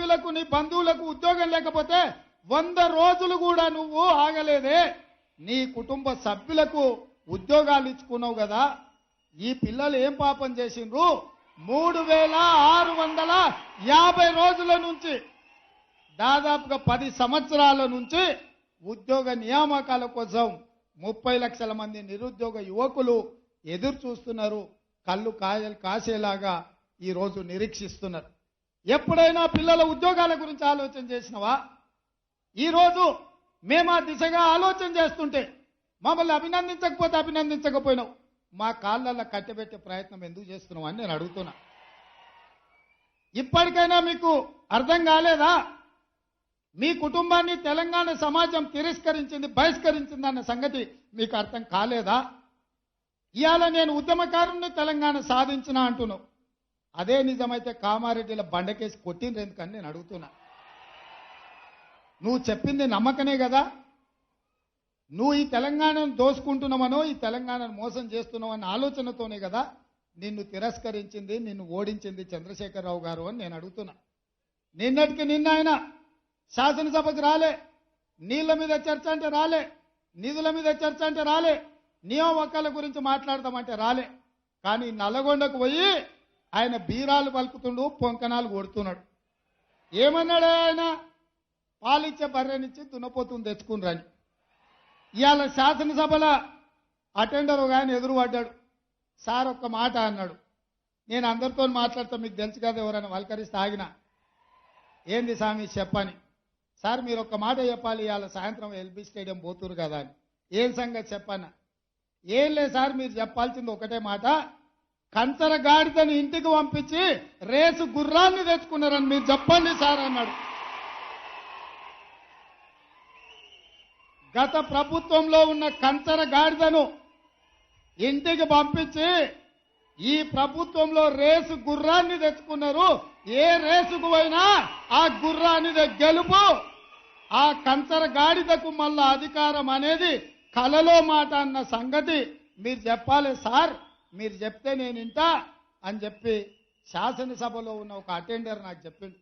సభ్యులకు నీ బంధువులకు ఉద్యోగం లేకపోతే వంద రోజులు కూడా నువ్వు ఆగలేదే. నీ కుటుంబ సభ్యులకు ఉద్యోగాలు ఇచ్చుకున్నావు కదా. ఈ పిల్లలు ఏం పాపం చేసిండ్రు? మూడు వేల ఆరు వందల యాభై రోజుల నుంచి దాదాపుగా పది సంవత్సరాల నుంచి ఉద్యోగ నియామకాల కోసం ముప్పై లక్షల మంది నిరుద్యోగ యువకులు ఎదురు చూస్తున్నారు కళ్ళు కాయలు కాసేలాగా ఈ రోజు నిరీక్షిస్తున్నారు. ఎప్పుడైనా పిల్లల ఉద్యోగాల గురించి ఆలోచన చేసినవా? ఈరోజు మేము ఆ దిశగా ఆలోచన చేస్తుంటే మమ్మల్ని అభినందించకపోతే అభినందించకపోయినావు. మా కాళ్ళల్లో కట్టబెట్టే ప్రయత్నం ఎందుకు చేస్తున్నావు అని నేను అడుగుతున్నా. ఇప్పటికైనా మీకు అర్థం కాలేదా? మీ కుటుంబాన్ని తెలంగాణ సమాజం తిరస్కరించింది బహిష్కరించింది అన్న సంగతి మీకు అర్థం కాలేదా? ఇవాళ నేను ఉద్యమకారుణ్ణి తెలంగాణ సాధించిన అంటున్నావు. అదే నిజమైతే కామారెడ్డిల బండకేసి కొట్టిండ్రు ఎందుకని నేను అడుగుతున్నా. నువ్వు చెప్పింది నమ్మకనే కదా? నువ్వు ఈ తెలంగాణను దోసుకుంటున్నావనో ఈ తెలంగాణను మోసం చేస్తున్నావు అన్న ఆలోచనతోనే కదా నిన్ను తిరస్కరించింది నిన్ను ఓడించింది చంద్రశేఖరరావు గారు అని నేను అడుగుతున్నా. నిన్నటికి నిన్న ఆయన శాసనసభకు రాలే నీళ్ళ మీద చర్చ అంటే రాలే నిధుల మీద చర్చ అంటే రాలే నియామకాల గురించి మాట్లాడదామంటే రాలే కానీ నల్లగొండకు పోయి ఆయన బీరాలు పలుకుతుండు పొంకనాలు కొడుతున్నాడు. ఏమన్నాడు ఆయన? పాలిచ్చే బర్రెనిచ్చి దున్నపోతుంది తెచ్చుకుని ఇవాళ శాసనసభల అటెండర్ ఒక ఆయన ఎదురుపడ్డాడు. సార్ ఒక్క మాట అన్నాడు. నేను అందరితో మాట్లాడతా మీకు తెలుసు కదా ఎవరైనా వల్కరిస్తే ఆగిన. ఏంది స్వామి చెప్పని. సార్ మీరు ఒక్క మాట చెప్పాలి ఇవాళ సాయంత్రం ఎల్బీ స్టేడియం పోతురు కదా అని. ఏం సంగతి చెప్పన్నా ఏం లేదు సార్ మీరు చెప్పాల్సింది ఒకటే మాట. కంచర గాడిదని ఇంటికి పంపించి రేసు గుర్రాన్ని తెచ్చుకున్నారని మీరు చెప్పండి సార్ అన్నాడు. గత ప్రభుత్వంలో ఉన్న కంచర గాడిదను ఇంటికి పంపించి ఈ ప్రభుత్వంలో రేసు గుర్రాన్ని తెచ్చుకున్నారు. ఏ రేసుకు పోయినా ఆ గుర్రాన్ని గెలుపు. ఆ కంచర గాడిదకు మళ్ళా అధికారం అనేది కలలో మాట అన్న సంగతి మీరు చెప్పాలి సార్. మీరు చెప్తే నేను ఇంటా అని చెప్పి శాసనసభలో ఉన్న ఒక అటెండర్ నాకు చెప్పిండు.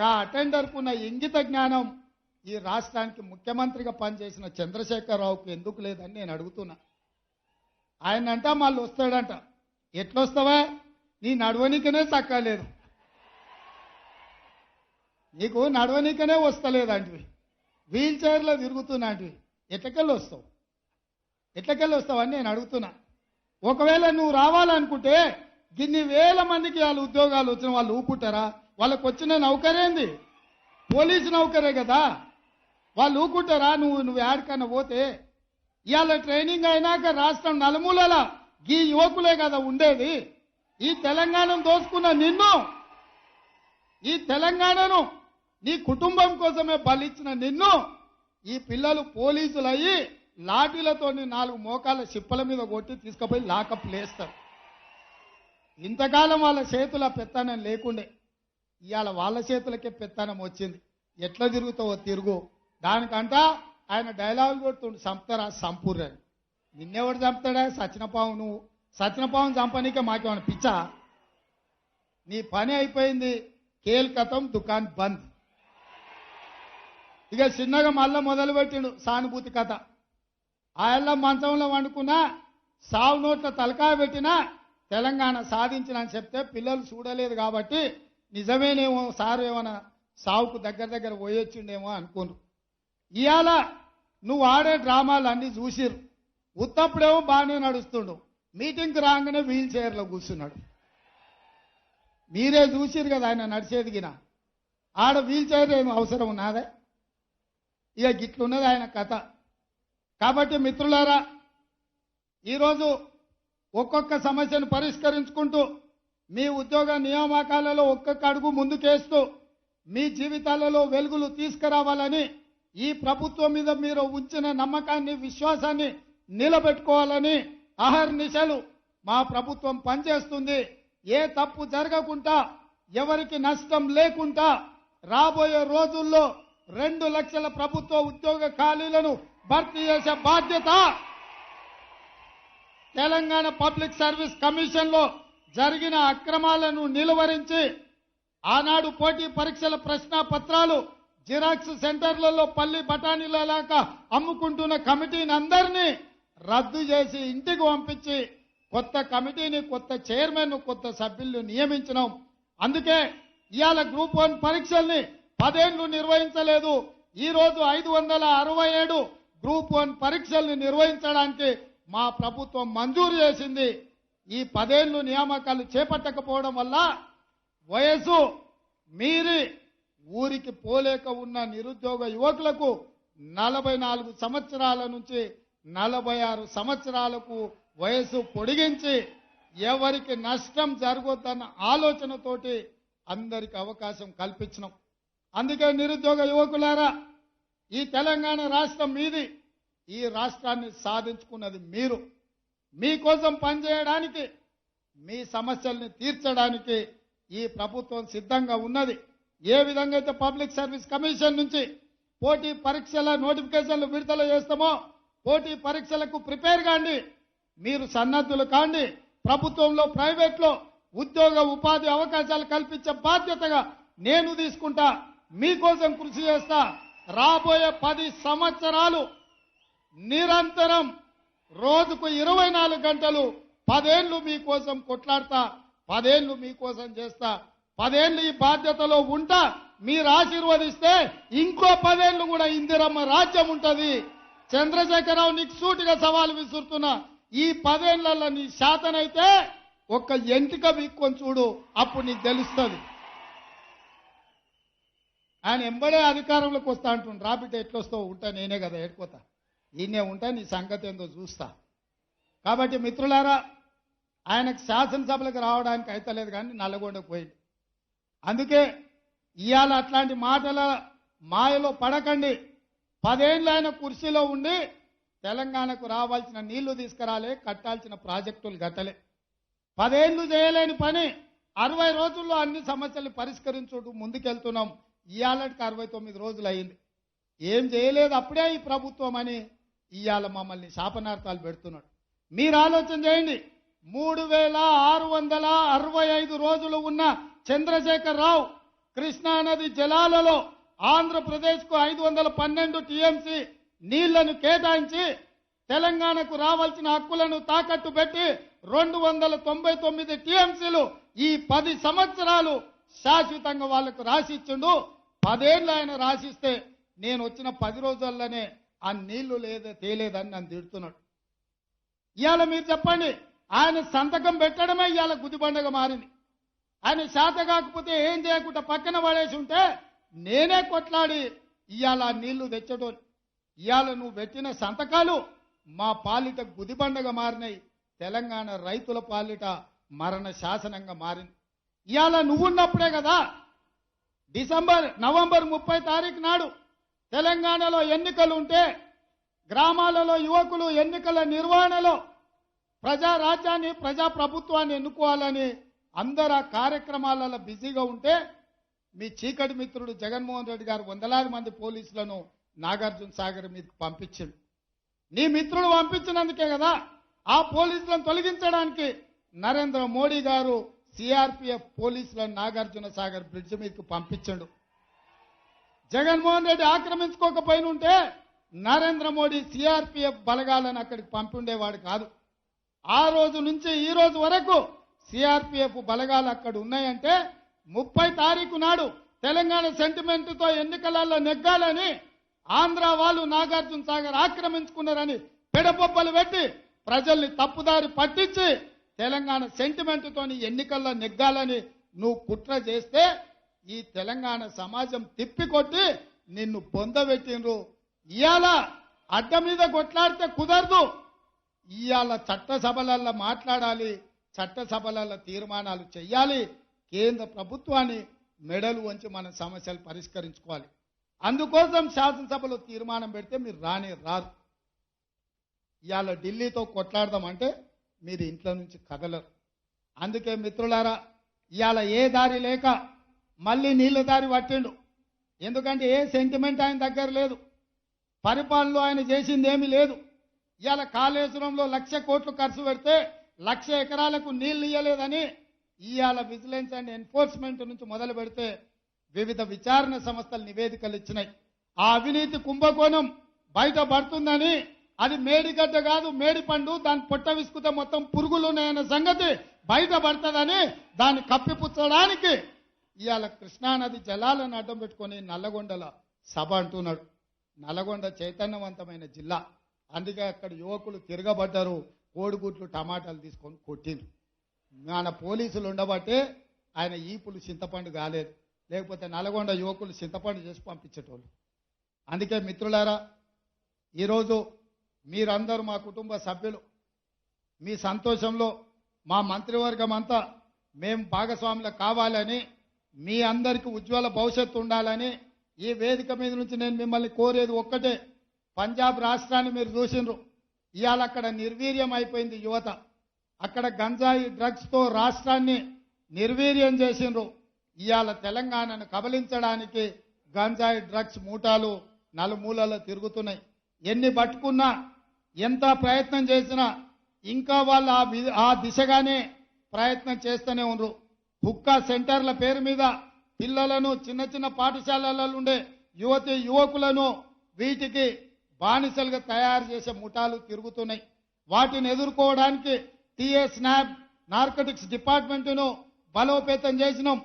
గా అటెండర్కు ఉన్న ఇంగిత జ్ఞానం ఈ రాష్ట్రానికి ముఖ్యమంత్రిగా పనిచేసిన చంద్రశేఖరరావుకు ఎందుకు లేదని నేను అడుగుతున్నా. ఆయన అంట మళ్ళీ వస్తాడంట. ఎట్లొస్తావా? నీ నడవనికనే చక్కలేదు నీకు నడవనికనే వస్తలేదంటివి. వీల్ చైర్లో తిరుగుతున్నాంటివి. ఎట్లకెళ్ళి వస్తావు ఎట్లకెళ్ళి వస్తావని నేను అడుగుతున్నా. ఒకవేళ నువ్వు రావాలనుకుంటే గిన్ని వేల మందికి వాళ్ళ ఉద్యోగాలు వచ్చిన వాళ్ళు ఊపుకుంటారా? వాళ్ళకి వచ్చిన నౌకరేంది పోలీసు నౌకరే కదా. వాళ్ళు ఊకుంటారా నువ్వు నువ్వు యాడికన్నా పోతే? ఇవాళ ట్రైనింగ్ అయినాక రాష్ట్రం నలుమూలల ఈ యువకులే కదా ఉండేది. ఈ తెలంగాణను దోసుకున్న నిన్ను ఈ తెలంగాణను నీ కుటుంబం కోసమే బలిచ్చిన నిన్ను ఈ పిల్లలు పోలీసులు అయ్యి లాఠీలతో నాలుగు మోకాల చిప్పల మీద కొట్టి తీసుకుపోయి లాకప్ లేస్తారు. ఇంతకాలం వాళ్ళ చేతుల పెత్తనం లేకుండే. ఇవాళ వాళ్ళ చేతులకే పెత్తనం వచ్చింది. ఎట్లా తిరుగుతావో తిరుగు. దానికంట ఆయన డైలాగులు కొడుతుండు చంపుతారా సంపూర్ అని. నిన్నెవడు చంపుతాడా? సచినపావు నువ్వు. సచినపావును చంపనీకే మాకేమైనా పిచ్చా? నీ పని అయిపోయింది. కేల్కతం దుకాన్ బంద్. ఇక చిన్నగా మళ్ళా మొదలు పెట్టిండు సానుభూతి కథ. ఆయల్ల మంచంలో వండుకున్నా సావు నోట్ల తలకాయ పెట్టినా తెలంగాణ సాధించిన అని చెప్తే పిల్లలు చూడలేదు కాబట్టి నిజమేనేమో సారు ఏమైనా సావుకు దగ్గర దగ్గర పోయొచ్చిండేమో అనుకోరు ఇవాళ నువ్వు ఆడే డ్రామాలు అన్నీ చూసిరు ఉత్తప్పుడేమో బాగానే నడుస్తుండు. మీటింగ్కి రాగానే వీల్ చైర్లో కూర్చున్నాడు. మీరే చూసిరు కదా ఆయన నడిచేది ఆడ వీల్ చైర్ ఏమి అవసరం ఉన్నదే? ఇక గిట్లున్నది ఆయన కథ. కాబట్టి మిత్రులారా ఈరోజు ఒక్కొక్క సమస్యను పరిష్కరించుకుంటూ మీ ఉద్యోగ నియామకాలలో ఒక్కొక్క అడుగు ముందుకేస్తూ మీ జీవితాలలో వెలుగులు తీసుకురావాలని ఈ ప్రభుత్వం మీద మీరు ఉంచిన నమ్మకాన్ని విశ్వాసాన్ని నిలబెట్టుకోవాలని అహర్నిశలు మా ప్రభుత్వం పనిచేస్తుంది. ఏ తప్పు జరగకుండా ఎవరికి నష్టం లేకుండా రాబోయే రోజుల్లో రెండు లక్షల ప్రభుత్వ ఉద్యోగ ఖాళీలను భర్తీ చేసే బాధ్యత తెలంగాణ పబ్లిక్ సర్వీస్ కమిషన్లో జరిగిన అక్రమాలను నిలువరించి ఆనాడు పోటీ పరీక్షల ప్రశ్న పత్రాలు జిరాక్స్ సెంటర్లలో పల్లి బఠానీల లాగా అమ్ముకుంటున్న కమిటీని అందరినీ రద్దు చేసి ఇంటికి పంపించి కొత్త కమిటీని కొత్త చైర్మన్ కొత్త సభ్యులను నియమించినాం. అందుకే ఇవాళ గ్రూప్ వన్ పరీక్షల్ని పదేళ్ళు నిర్వహించలేదు. ఈ రోజు ఐదు వందల అరవై ఏడు గ్రూప్ వన్ పరీక్షల్ని నిర్వహించడానికి మా ప్రభుత్వం మంజూరు చేసింది. ఈ పదేళ్ళు నియామకాలు చేపట్టకపోవడం వల్ల వయసు మీరి ఊరికి పోలేక ఉన్న నిరుద్యోగ యువకులకు నలభై నాలుగు సంవత్సరాల నుంచి నలభై ఆరు సంవత్సరాలకు వయసు పొడిగించి ఎవరికి నష్టం జరగొద్దన్న ఆలోచనతోటి అందరికి అవకాశం కల్పించినాం. అందుకే నిరుద్యోగ యువకులారా ఈ తెలంగాణ రాష్ట్రం మీది. ఈ రాష్ట్రాన్ని సాధించుకున్నది మీరు. మీకోసం పనిచేయడానికి మీ సమస్యల్ని తీర్చడానికి ఈ ప్రభుత్వం సిద్ధంగా ఉన్నది. ఏ విధంగా అయితే పబ్లిక్ సర్వీస్ కమిషన్ నుంచి పోటీ పరీక్షల నోటిఫికేషన్లు విడుదల చేస్తామో పోటీ పరీక్షలకు ప్రిపేర్ కాండి. మీరు సన్నద్ధులు కాండి. ప్రభుత్వంలో ప్రైవేట్లో ఉద్యోగ ఉపాధి అవకాశాలు కల్పించే బాధ్యతగా నేను తీసుకుంటా. మీకోసం కృషి చేస్తా. రాబోయే పది సంవత్సరాలు నిరంతరం రోజుకు ఇరవై నాలుగు గంటలు పదేళ్ళు మీకోసం కొట్లాడతా పదేళ్ళు మీకోసం చేస్తా పదేళ్ళు ఈ బాధ్యతలో ఉంటా మీరు ఆశీర్వదిస్తే ఇంకో పదేళ్ళు కూడా ఇందిరమ్మ రాజ్యం ఉంటుంది. చంద్రశేఖరరావు నీకు సూటిగా సవాలు విసురుతున్నా ఈ పదేళ్ళలో నీ శాతనైతే ఒక్క ఎంటిక వీక్కొని చూడు అప్పుడు నీకు తెలుస్తుంది. ఆయన ఎంబడే అధికారంలోకి వస్తా అంటుండు. రాబిట్ ఎట్లొస్తావు? ఉంటా నేనే కదా ఏడుకోతా ఈయనే ఉంటా నీ సంగతి ఏందో చూస్తా. కాబట్టి మిత్రులారా ఆయనకు శాసనసభలకు రావడానికి అయితలేదు కానీ నల్లగొండకు పోయింది అందుకే ఇవాళ అట్లాంటి మాటల మాయలో పడకండి. పదేళ్ళు ఆయన కుర్చీలో ఉండి తెలంగాణకు రావాల్సిన నీళ్ళు తీసుకురాలే కట్టాల్సిన ప్రాజెక్టులు కట్టలే. పదేళ్ళు చేయలేని పని అరవై రోజుల్లో అన్ని సమస్యలు పరిష్కరించుకుంటూ ముందుకెళ్తున్నాం. ఇవాళకి అరవై తొమ్మిది రోజులు అయింది. ఏం చేయలేదు అప్పుడే ఈ ప్రభుత్వం అని ఇవాళ మమ్మల్ని శాపనార్థాలు పెడుతున్నాడు. మీరు ఆలోచన చేయండి మూడు వేల ఆరు వందల అరవై ఐదు రోజులు ఉన్న చంద్రశేఖర్ రావు కృష్ణానది జలాలలో ఆంధ్రప్రదేశ్కు ఐదు వందల పన్నెండు టీఎంసీ నీళ్ళను కేటాయించి తెలంగాణకు రావాల్సిన హక్కులను తాకట్టు పెట్టి రెండు వందల తొంభై తొమ్మిది టీఎంసీలు ఈ పది సంవత్సరాలు శాశ్వతంగా వాళ్ళకు రాసిచ్చిండు పదేళ్ళు ఆయన రాసిస్తే నేను వచ్చిన పది రోజుల్లోనే ఆ నీళ్ళు లేదా తేలేదని నన్ను తిడుతున్నాడు. ఇవాళ మీరు చెప్పండి ఆయన సంతకం పెట్టడమే ఇవాళ గుదిబండగా మారింది. ఆయన శాత కాకపోతే ఏం చేయకుండా పక్కన పడేసి ఉంటే నేనే కొట్లాడి ఇవాళ ఆ నీళ్ళు తెచ్చడం ఇవాళ నువ్వు పెట్టిన సంతకాలు మా పాలిట గుదిబండగా మారినాయి. తెలంగాణ రైతుల పాలిట మరణ శాసనంగా మారింది. ఇవాళ నువ్వున్నప్పుడే కదా డిసెంబర్ నవంబర్ ముప్పై తారీఖు నాడు తెలంగాణలో ఎన్నికలు ఉంటే గ్రామాలలో యువకులు ఎన్నికల నిర్వహణలో ప్రజా రాజ్యాన్ని ప్రజా ప్రభుత్వాన్ని ఎన్నుకోవాలని అందరు ఆ కార్యక్రమాలలో బిజీగా ఉంటే మీ చీకటి మిత్రుడు జగన్మోహన్ రెడ్డి గారు వందలాది మంది పోలీసులను నాగార్జున సాగర్ మీదకి పంపించిండు. నీ మిత్రుడు పంపించినందుకే కదా ఆ పోలీసులను తొలగించడానికి నరేంద్ర మోడీ గారు సిఆర్పిఎఫ్ పోలీసులను నాగార్జున సాగర్ బ్రిడ్జ్ మీదకి పంపించండు. జగన్మోహన్ రెడ్డి ఆక్రమించుకోకపోయినుంటే నరేంద్ర మోడీ సిఆర్పిఎఫ్ బలగాలను అక్కడికి పంపిండేవాడు కాదు. ఆ రోజు నుంచి ఈ రోజు వరకు సిఆర్పిఎఫ్ బలగాలు అక్కడ ఉన్నాయంటే ముప్పై తారీఖు నాడు తెలంగాణ సెంటిమెంట్తో ఎన్నికలలో నెగ్గాలని ఆంధ్ర వాళ్ళు నాగార్జున సాగర్ ఆక్రమించుకున్నారని పెడబొబ్బలు పెట్టి ప్రజల్ని తప్పుదారి పట్టించి తెలంగాణ సెంటిమెంట్తో ఎన్నికల్లో నెగ్గాలని నువ్వు కుట్ర చేస్తే ఈ తెలంగాణ సమాజం తిప్పికొట్టి నిన్ను పొందబెట్టిండ్రు ఇవాళ అడ్డ మీద కొట్లాడితే కుదరదు. ఇవాళ చట్టసభలల్లో మాట్లాడాలి చట్టసభలలో తీర్మానాలు చేయాలి కేంద్ర ప్రభుత్వాన్ని మెడలు వంచి మన సమస్యలు పరిష్కరించుకోవాలి. అందుకోసం శాసనసభలో తీర్మానం పెడితే మీరు రాని రారు. ఇవాళ ఢిల్లీతో కొట్లాడదామంటే మీరు ఇంట్లో నుంచి కదలరు. అందుకే మిత్రులారా ఇవాళ ఏ దారి లేక మళ్ళీ నీళ్ళ దారి పట్టిండు. ఎందుకంటే ఏ సెంటిమెంట్ ఆయన దగ్గర లేదు. పరిపాలనలో ఆయన చేసింది ఏమీ లేదు. ఇవాళ కాళేశ్వరంలో లక్ష కోట్లు ఖర్చు పెడితే లక్ష ఎకరాలకు నీళ్ళు ఇవ్వలేదని ఇవాళ విజిలెన్స్ అండ్ ఎన్ఫోర్స్మెంట్ నుంచి మొదలు పెడితే వివిధ విచారణ సంస్థలు నివేదికలు ఇచ్చినాయి. ఆ అవినీతి కుంభకోణం బయట పడుతుందని అది మేడిగడ్డ కాదు మేడి పండు దాని పొట్ట విసుకుతే మొత్తం పురుగులు ఉన్నాయన్న సంగతి బయటపడుతుందని దాన్ని కప్పిపుచ్చడానికి ఇవాళ కృష్ణానది జలాలను అడ్డం పెట్టుకొని నల్లగొండల సభ అంటున్నాడు. నల్లగొండ చైతన్యవంతమైన జిల్లా. అందుకే అక్కడ యువకులు తిరగబడ్డారు కోడిగుడ్లు టమాటాలు తీసుకొని కొట్టిండ్రు. మన పోలీసులు ఉండబట్టే ఆయన ఈపులు చింతపండు కాలేదు. లేకపోతే నల్గొండ యువకులు చింతపండు చేసి పంపించేటోళ్ళు. అందుకే మిత్రులారా ఈరోజు మీరందరూ మా కుటుంబ సభ్యులు. మీ సంతోషంలో మా మంత్రివర్గం అంతా మేము భాగస్వాములు కావాలని మీ అందరికీ ఉజ్వల భవిష్యత్తు ఉండాలని ఈ వేదిక మీద నుంచి నేను మిమ్మల్ని కోరేది ఒక్కటే పంజాబ్ రాష్ట్రాన్ని మీరు చూసిండ్రు. ఇవాళ అక్కడ నిర్వీర్యం అయిపోయింది యువత. అక్కడ గంజాయి డ్రగ్స్తో రాష్ట్రాన్ని నిర్వీర్యం చేసిండ్రు. ఇవాళ తెలంగాణను కబలించడానికి గంజాయి డ్రగ్స్ మూటాలు నలుమూలలో తిరుగుతున్నాయి. ఎన్ని పట్టుకున్నా ఎంత ప్రయత్నం చేసినా ఇంకా వాళ్ళు ఆ ఆ దిశగానే ప్రయత్నం చేస్తూనే ఉన్నారు హుక్కా సెంటర్ల పేరు మీద పిల్లలను చిన్న చిన్న పాఠశాలలలో ఉండే యువతి యువకులను వీటికి బానిసలుగా తయారు చేసే ముఠాలు తిరుగుతున్నాయి. వాటిని ఎదుర్కోవడానికి టిఎస్ నాబ్ నార్కటిక్స్ డిపార్ట్మెంట్ను బలోపేతం చేసినాం.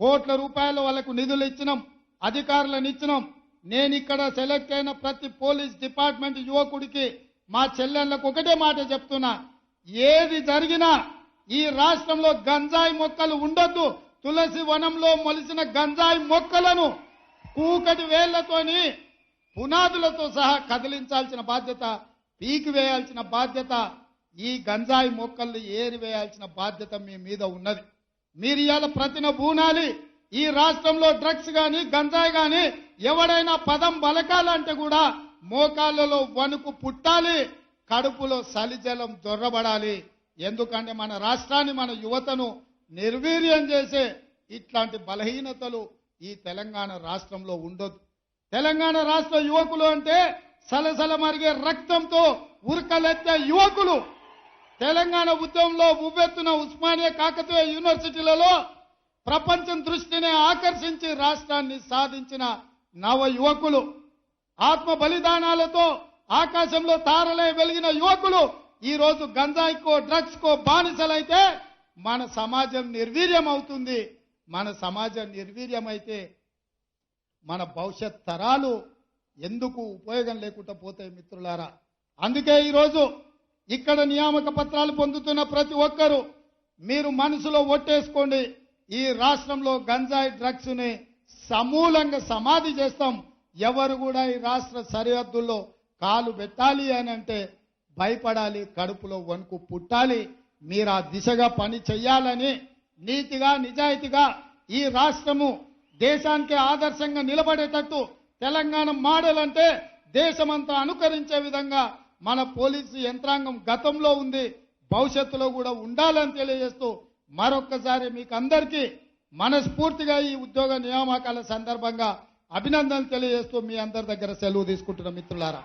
కోట్ల రూపాయలు వాళ్ళకు నిధులు ఇచ్చినాం. అధికారులను ఇచ్చినాం. నేను ఇక్కడ సెలెక్ట్ అయిన ప్రతి పోలీస్ డిపార్ట్మెంట్ యువకుడికి మా చెల్లెళ్ళకు ఒకటే మాట చెప్తున్నా. ఏది జరిగినా ఈ రాష్ట్రంలో గంజాయి మొక్కలు ఉండొద్దు. తులసి వనంలో మొలిసిన గంజాయి మొక్కలను కూకటి వేళ్ళతోని పునాదులతో సహా కదిలించాల్సిన బాధ్యత పీకి వేయాల్సిన బాధ్యత ఈ గంజాయి మొక్కల్ని ఏరివేయాల్సిన బాధ్యత మీ మీద ఉన్నది. మీరు ఇవాళ ప్రతిన బూనాలి ఈ రాష్ట్రంలో డ్రగ్స్ కానీ గంజాయి కానీ ఎవడైనా పదం బలకాలంటే కూడా మోకాళ్ళలో వణుకు పుట్టాలి కడుపులో సలిజలం దొర్రబడాలి. ఎందుకంటే మన రాష్ట్రాన్ని మన యువతను నిర్వీర్యం చేసే ఇట్లాంటి బలహీనతలు ఈ తెలంగాణ రాష్ట్రంలో ఉండదు తెలంగాణ రాష్ట్ర యువకులు అంటే సలసల మరిగే రక్తంతో ఉరకలెత్తే యువకులు. తెలంగాణ ఉద్యమంలో ఉవ్వెత్తున ఉస్మానియా కాకతీయ యూనివర్సిటీలలో ప్రపంచం దృష్టిని ఆకర్షించి రాష్ట్రాన్ని సాధించిన నవ యువకులు. ఆత్మ బలిదానాలతో ఆకాశంలో తారలే వెలిగిన యువకులు ఈ రోజు గంజాయికో డ్రగ్స్ కో బానిసలైతే మన సమాజం నిర్వీర్యం అవుతుంది మన సమాజం నిర్వీర్యమైతే మన భవిష్యత్ తరాలు ఎందుకు ఉపయోగం లేకుండా పోతాయి మిత్రులారా? అందుకే ఈరోజు ఇక్కడ నియామక పత్రాలు పొందుతున్న ప్రతి ఒక్కరూ మీరు మనసులో ఒట్టేసుకోండి. ఈ రాష్ట్రంలో గంజాయి డ్రగ్స్ని సమూలంగా సమాధి చేస్తాం. ఎవరు కూడా ఈ రాష్ట్ర సరిహద్దుల్లో కాలు పెట్టాలి అని అంటే భయపడాలి కడుపులో వణుకు పుట్టాలి. మీరు ఆ దిశగా పని చెయ్యాలని నీతిగా నిజాయితీగా ఈ రాష్ట్రము దేశానికి ఆదర్శంగా నిలబడేటట్టు తెలంగాణ మోడల్ అంటే దేశమంతా అనుకరించే విధంగా మన పోలీసు యంత్రాంగం గతంలో ఉంది భవిష్యత్తులో కూడా ఉండాలని తెలియజేస్తూ మరొక్కసారి మీకు అందరికీ మనస్ఫూర్తిగా ఈ ఉద్యోగ నియామకాల సందర్భంగా అభినందనలు తెలియజేస్తూ మీ అందరి దగ్గర సెలవు తీసుకుంటున్న మిత్రులారా.